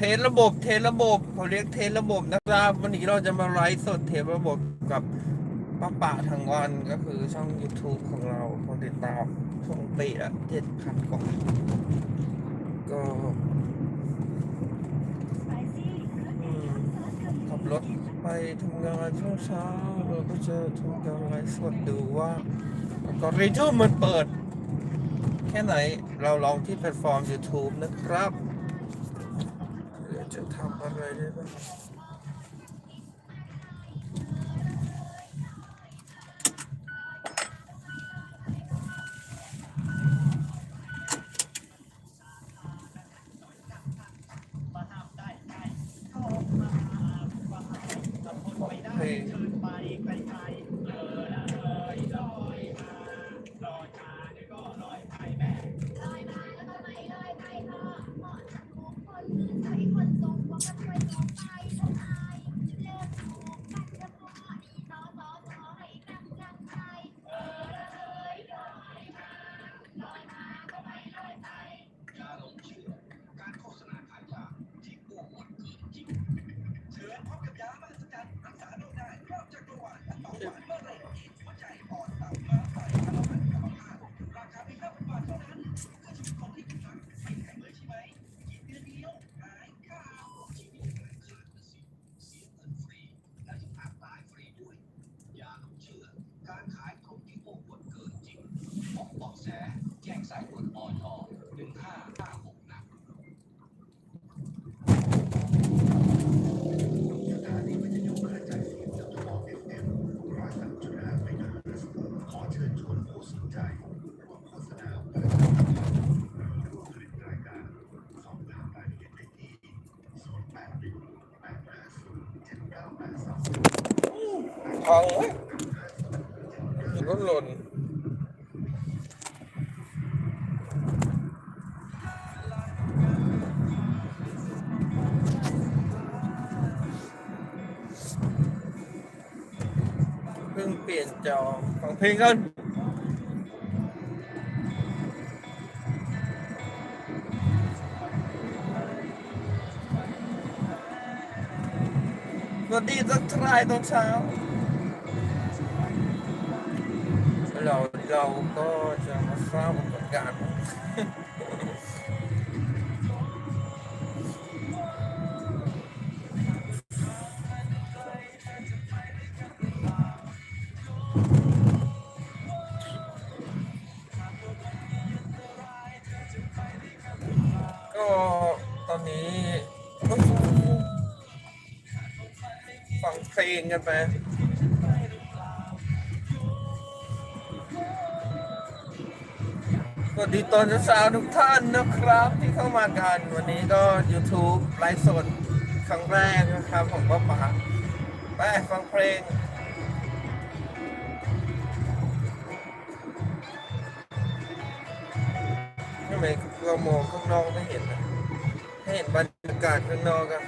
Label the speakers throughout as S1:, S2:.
S1: เทสระบบเทสระบบเขาเรียกเทสระบบนะครับวันนี้เราจะมาไลฟ์สดเทสระบบกับป้าป่าทางวันก็คือช่อง YouTube ของเราคนติดตามช่วงปีละเจ็ดพันกว่าก็ขับรถไปทำงานช่วงเช้าเราก็จะทำการไลฟ์สดดูว่าก็รีทูมันเปิด แค่ไหนเราลองที่แพลตฟอร์ม YouTube นะครับ เดี๋ยว พิ่งเปลี่ยนจอฟังเพลงกันสวั ฟังเพลงกันไปสวัสดีตอนเช้าทุกท่านนะครับ ที่เข้ามากัน วันนี้ก็ YouTube ไลฟ์สดครั้งแรกนะครับของป้าป๋าไปฟังเพลงทำไมเรามองข้างนอกไม่เห็นนะให้เห็นบรรยากาศข้างนอกอะ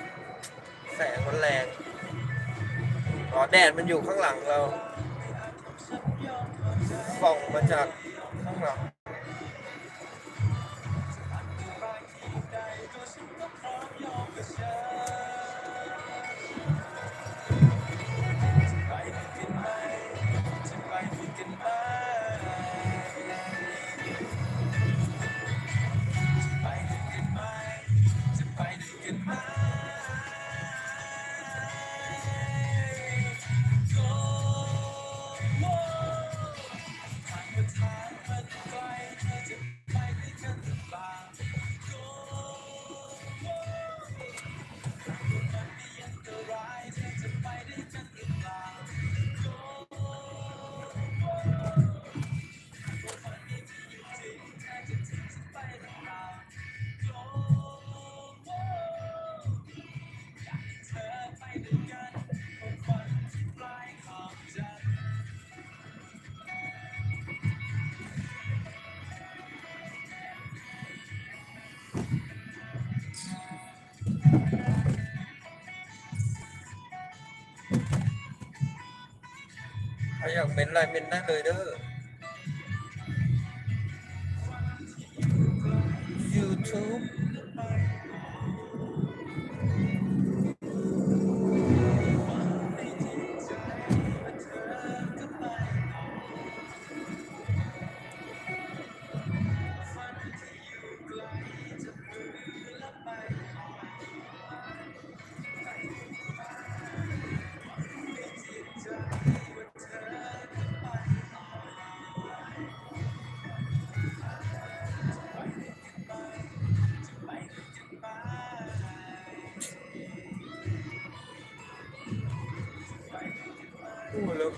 S1: แสงมันแรง อ๋อแดดมันอยู่ข้างหลังเราส่องมาจากข้างหลัง อยากเป็นอะไรเป็นได้เลยเด้อ YouTube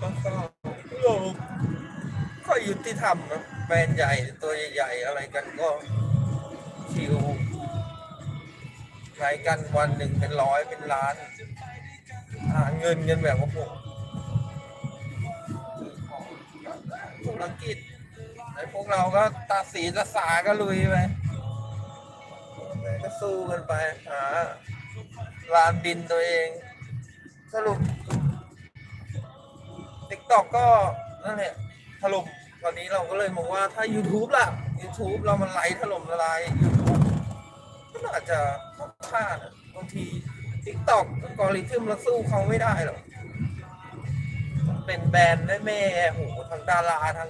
S2: ก็ก็โลกก็ยุติธรรมนะแฟนใหญ่ตัวใหญ่ๆอะไรกันก็คิวรายกันวันหนึ่งเป็นร้อยเป็นล้านหาเงินเงินแบบว่าผมธุรกิจไอ้พวกเราก็ตาสีตาสาก็ลุยไปก็สู้กันไปหาลานบินตัวเอง สรุป ติ๊กต็อกก็นั่นแหละถล่มตอนนี้เราก็เลยมองว่าถ้า YouTube ล่ะ YouTube เรามันไหลถล่มละลาย YouTube ก็น่าจจะค่อนข้างนะบางที TikTok อัลกอริทึมเราสู้เขาไม่ได้หรอกเป็นแบรนด์แม่โหทั้งดาราทั้ง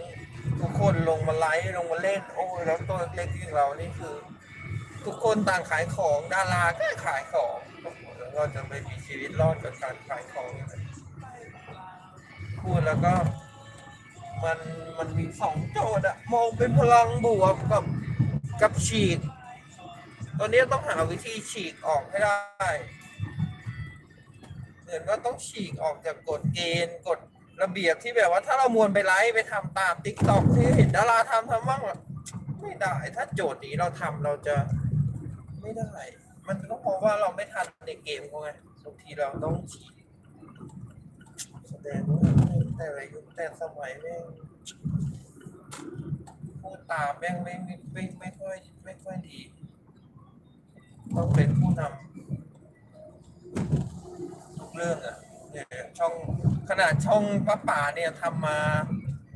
S2: ทุกคนลงมาไลฟ์ลงมาเล่น โอ้ยแล้วตัวเล็กๆอย่างเรานี่คือ ทุกคนต่างขายของดาราก็ขายของแล้วเราจะไปมีชีวิตรอดกับการขายของยังไง พูดแล้วก็ มันมันมีสองโจทย์อะมองเป็นพลังบวกกับกับฉีกตอนนี้ต้องหาวิธีฉีกออกให้ได้เหมือนว่าต้องฉีกออกจากกฎเกณฑ์กฎระเบียบที่แบบว่าถ้าเรามวนไปไลฟ์ไปทำตามติ๊กต็อกที่เห็นดาราทำทำบ้างอะไม่ได้ ถ้าโจทย์นี้เราทำเราจะไม่ได้ มันก็เพราะว่าเราไม่ทันในเกมเขาไงบางทีเราต้องฉีกแสดงว่า แต่ละยุคแต่สมัยแม่งพูดตามแม่งไม่ไม่ไม่ไม่ค่อยไม่ค่อยดี ต้องเป็นผู้นำทุกเรื่องอะเนี่ยช่องขนาดช่องป้าป่าเนี่ยทำมา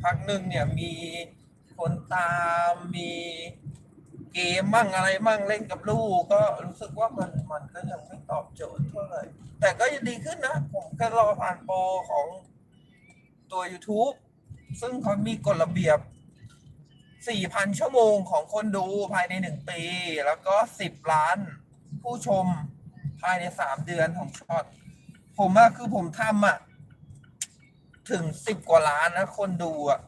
S2: พักหนึ่งเนี่ยมีคนตามมีเกมมั่งอะไรมั่งเล่นกับลูกก็รู้สึกว่ามันมันก็ยังไม่ตอบโจทย์เท่าไหร่แต่ก็ยังดีขึ้นนะ ผมก็รอผ่านโปรของ ตัว YouTube ซึ่งเขามีกฎระเบียบ 4,000 ชั่วโมงของคนดูภายใน 1 ปี แล้วก็ 10 ล้าน ผู้ชมภายใน 3 เดือนของช็อต ผมอะคือผมทำอะถึง 10 กว่าล้านนะ คนดูอะ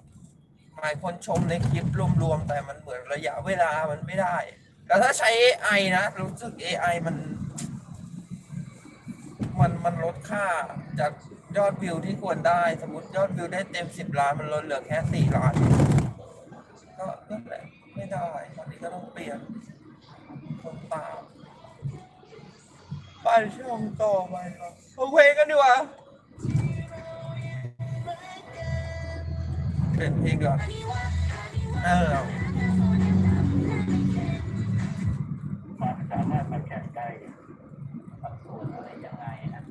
S2: หมายคนชมในคลิปรวมๆ แต่มันเหมือนระยะเวลามันไม่ได้ แล้วถ้าใช้ AI นะ รู้สึก AI มัน มันมันลดค่าจาก ยอดวิวที่ควรได้ สมมติยอดวิวได้เต็มสิบล้านมันลดเหลือแค่สี่ล้าน ก็นั่นแหละไม่ได้ตอนนี้ก็ต้องเปลี่ยนคนตามไปช่องต่อไปครับเอเพลงกันดีกว่าเป็นเพลงก่อนเออ
S3: มันสามารถมาแข่งได้ส่วนอะไรยังไงนะ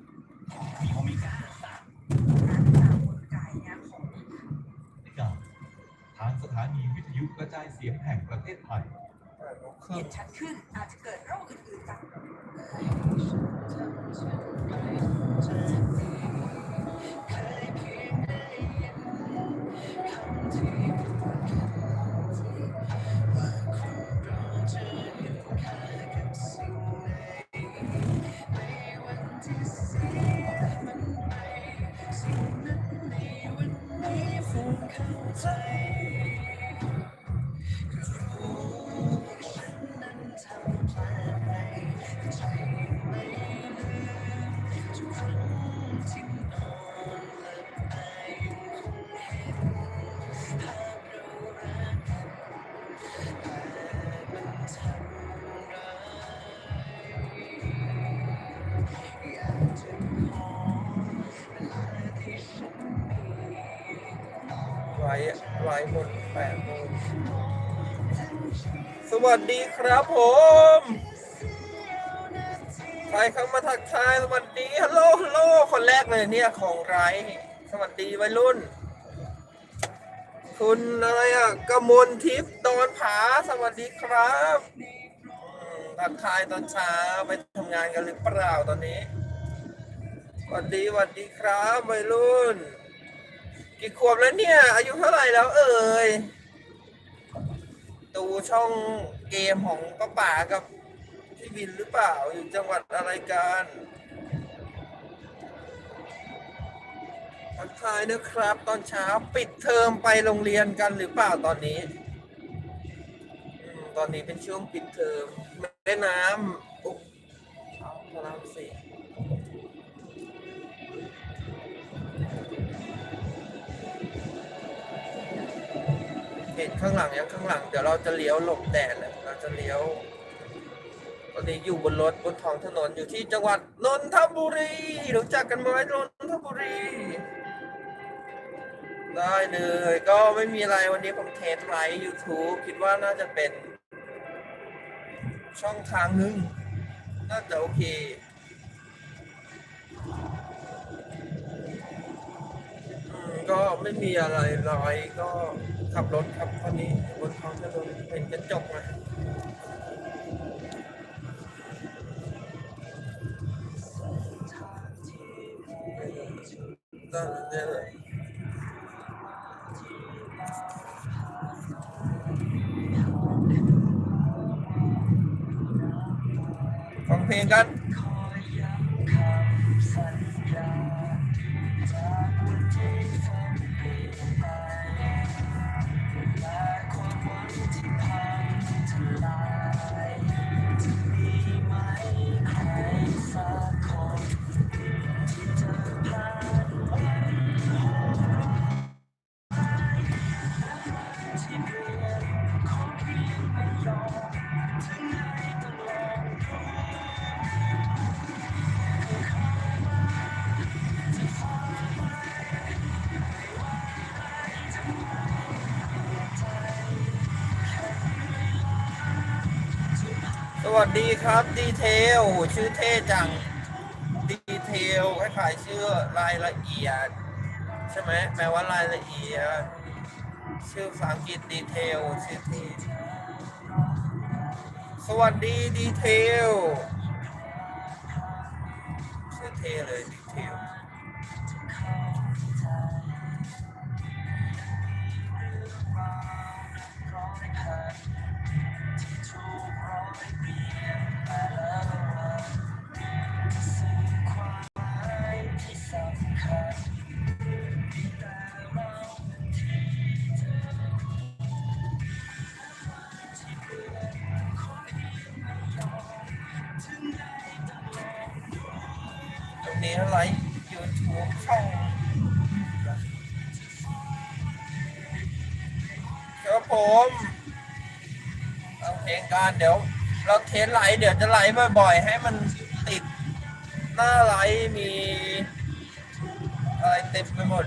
S3: เขามีการสั่ง
S4: กับทางสถานีวิทยุ กระจายเสียงแห่งประเทศไทย
S1: เห็นชัดขึ้นอาจจะเกิดโรคอื่นๆตาม ว้ไว้หมดแปดโมงสวัสดีครับผม ใครเข้ามาทักทายสวัสดีฮัลโหลฮัลโหลคนแรกเลยเนี่ยของไร สวัสดีวัยรุ่น คุณอะไรอะกมลทิพย์ตอนผาสวัสดีครับทักทายตอนเช้าไปทำงานกันหรือเปล่าตอนนี้สวัสดีสวัสดีครับวัยรุ่น กี่ขวบแล้วเนี่ย อายุเท่าไหร่แล้วเอ่ยดูช่องเกมของป้าป๋ากับพี่วินหรือเปล่าอยู่จังหวัดอะไรกันทักทายนะครับ ตอนเช้าปิดเทอมไปโรงเรียนกันหรือเปล่าตอนนี้อตอนนี้เป็นช่วงปิดเทอมแม่น้ำอุ๊บเอาพระรามสี่
S2: เห็นข้างหลังยังข้างหลัง เดี๋ยวเราจะเลี้ยวหลบแดดเลยเราจะเลี้ยว ตอนนี้อยู่บนรถบนท้องถนนอยู่ที่จังหวัดนนทบุรีรู้จักกันไหมนนทบุรี ได้เลย ก็ไม่มีอะไรวันนี้ผมเทสไลฟ์ YouTube คิดว่าน่าจะเป็น ช่องทางหนึ่งน่าจะโอเค ก็ไม่มีอะไรลอยก็ขับรถครับตอนนี้บนท้องถนนเห็นกระจกไหมก็เนี่ยแหละฟังเพลงกัน วัสดีครับดีเทลชื่อเท่จังดีเทลคล้ายๆชื่อรายละเอียด ใช่ไหมแปลว่ารายละเอียด ชื่อภาษาอังกฤษดีเทลชื่อเท่สวัสดีดีเทล ตรงนี้ไลฟ์ยูทูบช่องครับผมเอาเพลงการเดี๋ยว เราเทสไลฟ์เดี๋ยวจะไลฟ์บ่อยๆ ให้มันติดหน้าไลฟ์มี อะไรเต็มไปหมด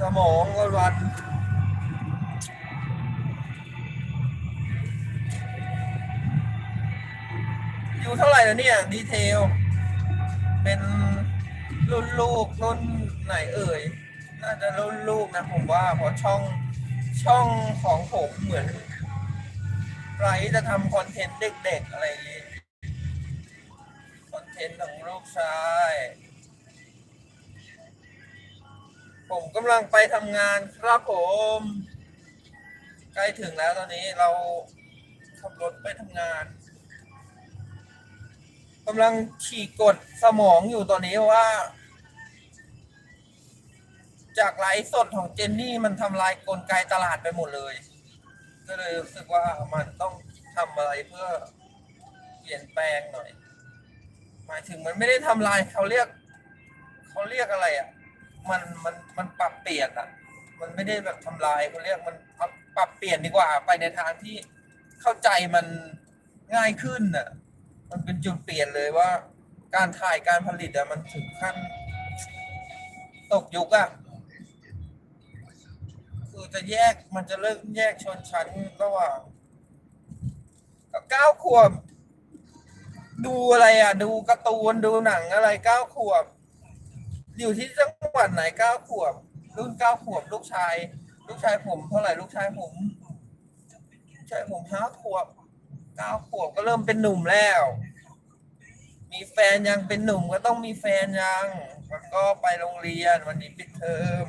S2: สมองวันวันอยู่เท่าไหร่แล้วเนี่ย ดีเทล เป็น รุ่นลูกรุ่นไหนเอ่ยน่าจะรุ่นลูกนะผมว่าเพราะช่องช่องของผมเหมือนไรจะทำคอนเทนต์เด็กๆอะไรอย่างงี้คอนเทนต์ของลูกชาย ผมกำลังไปทำงานครับผม ใกล้ถึงแล้วตอนนี้เราขับรถไปทำงาน กำลังขี่กดสมองอยู่ตอนนี้ว่า จากไลฟ์สดของเจนนี่มันทำลายกลไกตลาดไปหมดเลย ก็เลยรู้สึกว่ามันต้องทำอะไรเพื่อเปลี่ยนแปลงหน่อย หมายถึงมันไม่ได้ทำลายเขาเรียกเขาเรียกอะไรอะ มันมันมันปรับเปลี่ยนอะ มันไม่ได้แบบทำลายเขาเรียกมันปรับปรับเปลี่ยนดีกว่า ไปในทางที่เข้าใจมันง่ายขึ้นอะ มันเป็นจุดเปลี่ยนเลยว่า การถ่ายการผลิตอะมันถึงขั้น ตกยุคอะคือจะแยกมันจะเลิกแยกชนชั้นระหว่างเก้าขวบ ดูอะไรอะ ดูการ์ตูนดูหนังอะไรเก้าขวบ อยู่ที่จังหวัดไหนเก้าขวบ รุ่นเก้าขวบลูกชาย ลูกชายผมเท่าไหร่ลูกชายผมลูกชายผมห้าขวบ เก้าขวบก็เริ่มเป็นหนุ่มแล้ว มีแฟนยังเป็นหนุ่มก็ต้องมีแฟนยังแล้วก็ไปโรงเรียนวันนี้ปิดเทอม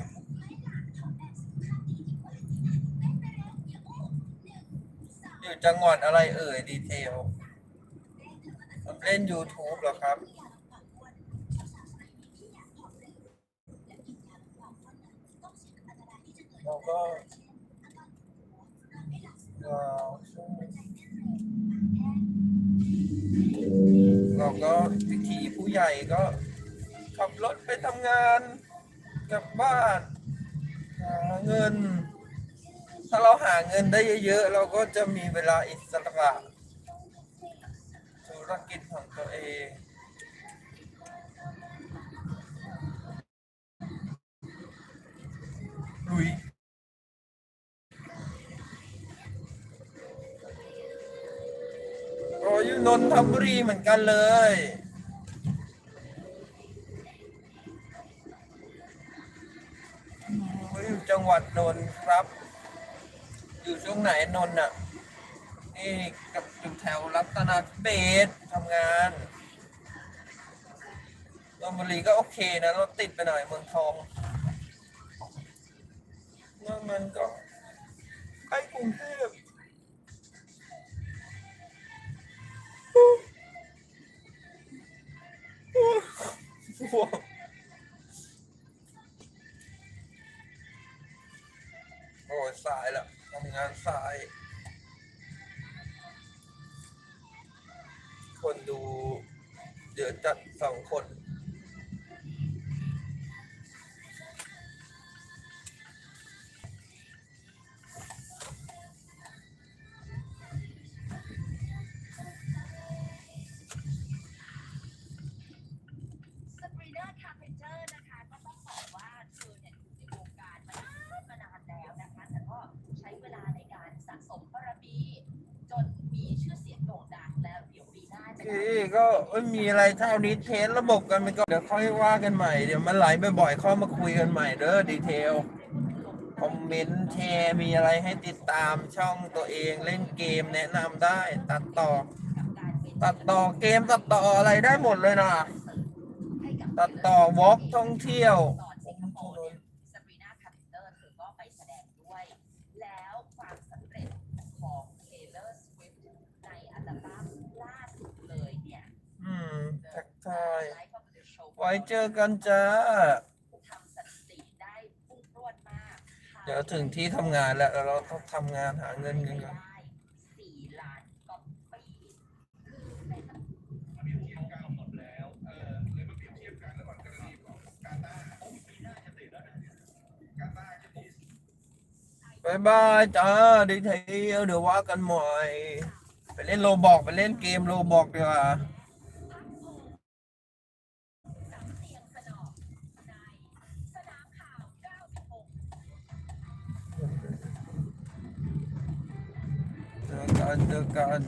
S2: อยู่จังหวัดอะไรเอ่ยดีเทลผมเล่น YouTube หรอครับเราก็เรา เราก็วิธีผู้ใหญ่ก็ขับรถไปทำงานกลับบ้านหาเงิน ถ้าเราหาเงินได้เยอะๆ เราก็จะมีเวลาอิสระธุรกิจของตัวเอง นนทบุรีเหมือนกันเลย อยู่จังหวัดนนท์ครับ อยู่ช่วงไหนนนท์อะ นี่กับอยู่แถวรัตนทิเบศทำงานนนทบุรีก็โอเคนะรถติดไปหน่อยเมืองทองนอกมันก็ใกล้กรุงเทพ ง่วงโอ้ยสายแล้วทำงานสาย คนดูเดือดจัดสองคน
S5: ก็
S2: ไม่มีอะไรเท่านี้เทสระบบกันไปก็เดี๋ยวค่อยว่ากันใหม่เดี๋ยวมันไหลบ่อยๆเข้ามาคุยกันใหม่เด้อดีเทลคอมเมนต์แชร์มีอะไรให้ติดตามช่องตัวเองเล่นเกมแนะนำได้ ตัดต่อ ตัดต่อเกมตัดต่ออะไรได้หมดเลยนะตัดต่อวอล์กท่องเที่ยว
S5: ตอนสิงคโปร์เนี่ยสปรีน่าคาร์เพนเตอร์เธอก็ไปแสดงด้วย แล้วความสำเร็จของ Taylor Swift ในอัลบั้มล่าสุดเลยเนี่ย
S2: อืม ทักทาย
S5: Life of the Show
S2: ไว้เจอกันจ้า
S5: ทำสถิติได้พุ่งพรวดมาก
S2: เดี๋ยวถึงที่ทำงานแล้วเราต้องทำงานหาเงินกันก่อน
S5: ได้สี่ล้านก๊อปปี้คือใน
S4: เปรียบเทียบกันหมดแล้วเออเลยมาเปรียบเทียบกันระหว่างกรณีของกาตาร์โอ้ปีหน้าจะติดแล้วนะกาตาร์จะติด
S2: บายบายจ้าดีเทลเดี๋ยวว่ากันใหม่ ไปเล่นโลบอกไปเล่นเกมโลบอกดีกว่า
S5: 干的干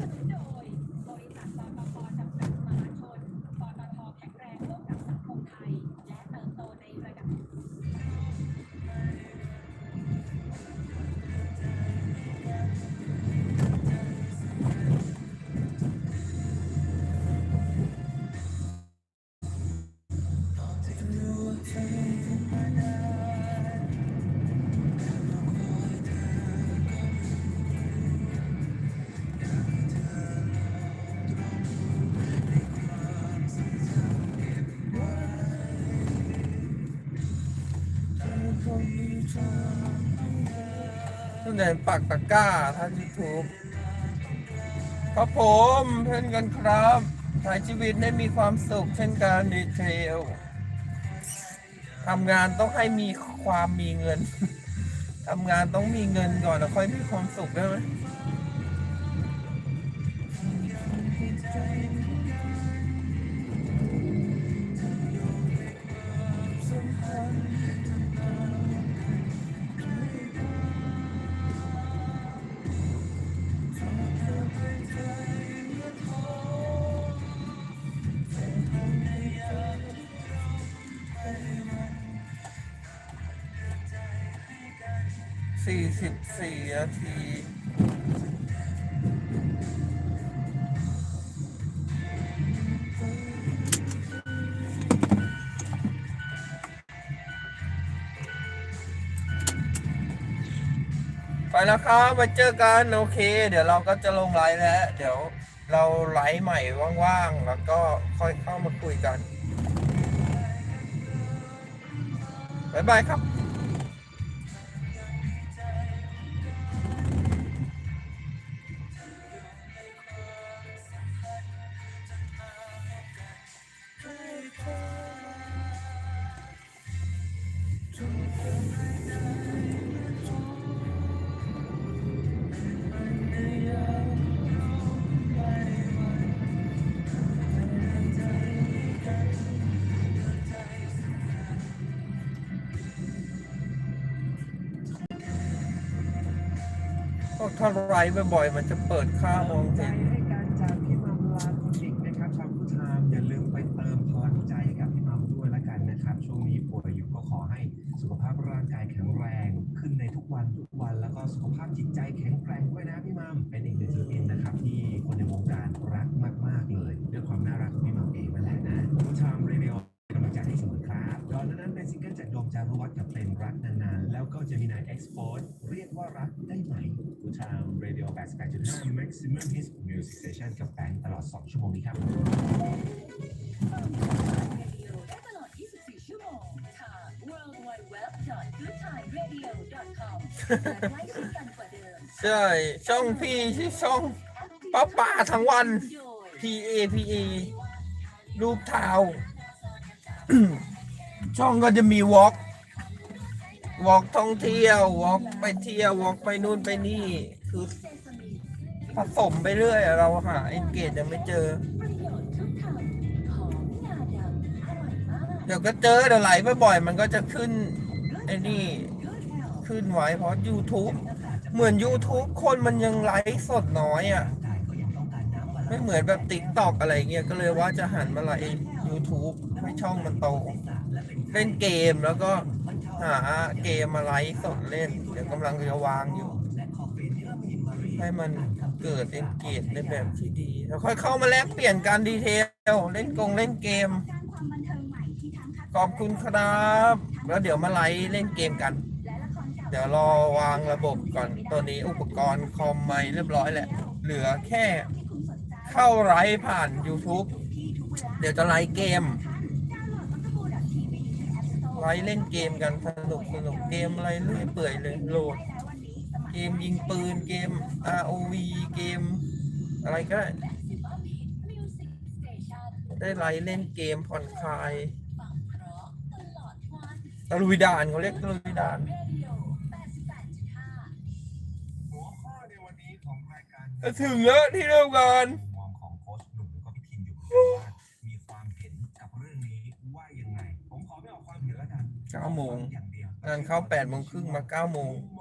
S5: ส่ว
S2: น
S5: ปักตะ
S2: กร้าท่านยูทูบครับผมเพื่อนกันครับใช้ชีวิตได้มีความสุข เช่นการดีเทลทำงานต้องให้มีความมีเงินทำงานต้องมีเงินก่อนแล้วค่อยมีความสุขได้ไหม สี่สิบสี่นาทีไปแล้วครับมาเจอกัน โอเค เดี๋ยวเราก็จะลงไลฟ์แล้ว เดี๋ยวเราไลฟ์ใหม่ว่างๆ แล้วก็ค่อยเข้ามาคุยกัน บ๊ายบายครับ ก็ถ้าไลฟ์บ่อยๆมันจะเปิดค่ามองเห็น
S6: จากโดมจารุวัฒน์กับเพลงรักนานๆ แล้วก็จะมีนายเอ็กซ์โพสเรียกว่ารักได้ไหมผู้ชาม Radio 88.5 Maximum Hits Music Station กับแบงค์ตลอด 2 ชั่วโมงนี้ครับ
S5: ฟังข่าวสารเรดิโอได้ตลอด 24 ชั่วโมงทาง worldwideweb.goodtimeradio.com และใกล้ชิดกันกว่าเดิม
S2: ใช่ช่องพี่ที่อช่อง ป้าป่าทั้งวัน
S5: โดย
S2: P A P A รูปเท้า ช่องก็จะมีวอล์ก วอล์กท่องเที่ยววอล์กไปเที่ยววอล์กไปนู่นไปนี่ คือผสมไปเรื่อยเราหาเอนเกจยังไม่เจ
S5: อ
S2: เดี๋ยวก็เจอเดี๋ยวไหลบ่อยๆมันก็จะขึ้นไอ้นี่ขึ้นไว้เพราะ YouTube เหมือน YouTube คนมันยังไลฟ์สดน้อยอะ ไม่เหมือนแบบติ๊กตอกอะไรเงี้ยก็เลยว่าจะหันมาไลฟ์ YouTube ให้ช่องมันโต เล่นเกมแล้วก็ หาเกมมาไลฟ์สดเล่น เดี๋ยวกำลังจะวางอยู่ ให้มันเกิดเอนเกจในแบบที่ดี แล้วค่อยเข้ามาแลกเปลี่ยนการดีเทล เล่นกงเล่นเกม ขอบคุณครับ แล้วเดี๋ยวมาไลฟ์เล่นเกมกัน เดี๋ยวรอวางระบบก่อนตัวนี้อุปกรณ์คอมไม่เรียบร้อยแหละ เหลือแค่เข้าไลฟ์ผ่าน YouTube เดี๋ยวจะไลฟ์เกม ไลฟ์เล่นเกมกันสนุกสนุกเกมอะไรเรื่อยเปื่อยเลยโหลด เกมยิงปืนเกม ROV เกม อะไรก็ได้ได้ไลฟ์เล่นเกมผ่อนคลายตะลุยด่านเขาเรียกตะลุยด่าน
S6: หัวข้อในวันนี้ของรายการ
S2: จะถึงแล้วที่เริ่มงาน
S6: ห็นแล้วกัน
S2: 9โมง
S6: อย่างเดียว
S2: งานเข้า8โมงครึ่งมา9โมง
S6: มุมมอง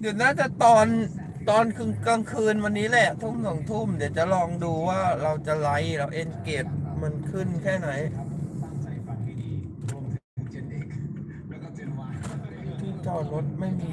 S6: เดี๋ยวน่าจะ
S2: ตอนตอนคืนกลางคืนวันนี้แหละ ทุ่มสองทุ่มเดี๋ยวจะลองดูว่าเราจะไลฟ์เราเอนเกจมันขึ้นแค่ไหน
S6: ครับตั้งใจฟังให้ดีรวมถึง Gen X แล้วก็ Gen Y
S2: ที่จอดรถไม่มี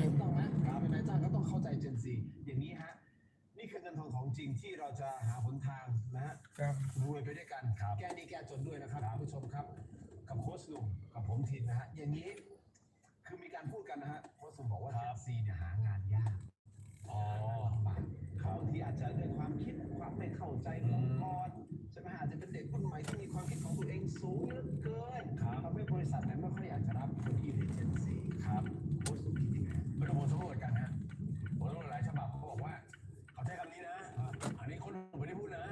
S6: เข้าใจองค์กรใช่ไหมฮะอาจจะเป็นเด็กรุ่นใหม่ที่มีความคิดของตัวเองสูงเหลือเกินทำให้บริษัทนั้นไม่ค่อยอยากจะรับคนที่อยู่ใน Gen Z ครับโค้ชหนุ่มคิดยังไงไม่ต้องผลสำรวจกันนะผลสำรวจหลายฉบับเขาบอกว่าเขาใช้คำนี้นะอันนี้คนหนุ่มไม่ได้พูดนะ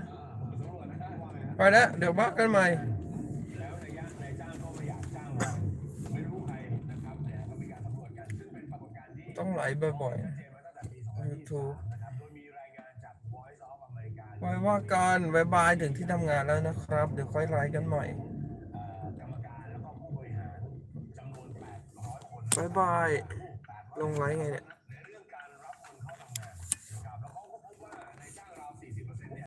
S6: ผลสำรวจนะว่าไงฮะ
S2: ไปแล้วเดี๋ยวว่ากันใหม่
S6: แล้วนายจ้างนายจ้างก็ไม่อยากจ้างเราไม่รู้ใครนะครับเนี่ยก็มีการสำรวจกันซึ่งเป็นปรากฏการณ์ที่
S2: ต้องไลฟ์บ่อย
S6: ชัดเจนมาตั้งแต่ปี
S2: YouTube ไว้ว่ากันบายบายถึงที่ทำงานแล้วนะครับ เดี๋ยวค่อยไลฟ์กันใหม่
S6: เอ่อกรรมการแล้วก็ผู้บริหารจำนวน800คน
S2: บายบาย ลงไลฟ์ไงเนี่ย
S6: นัก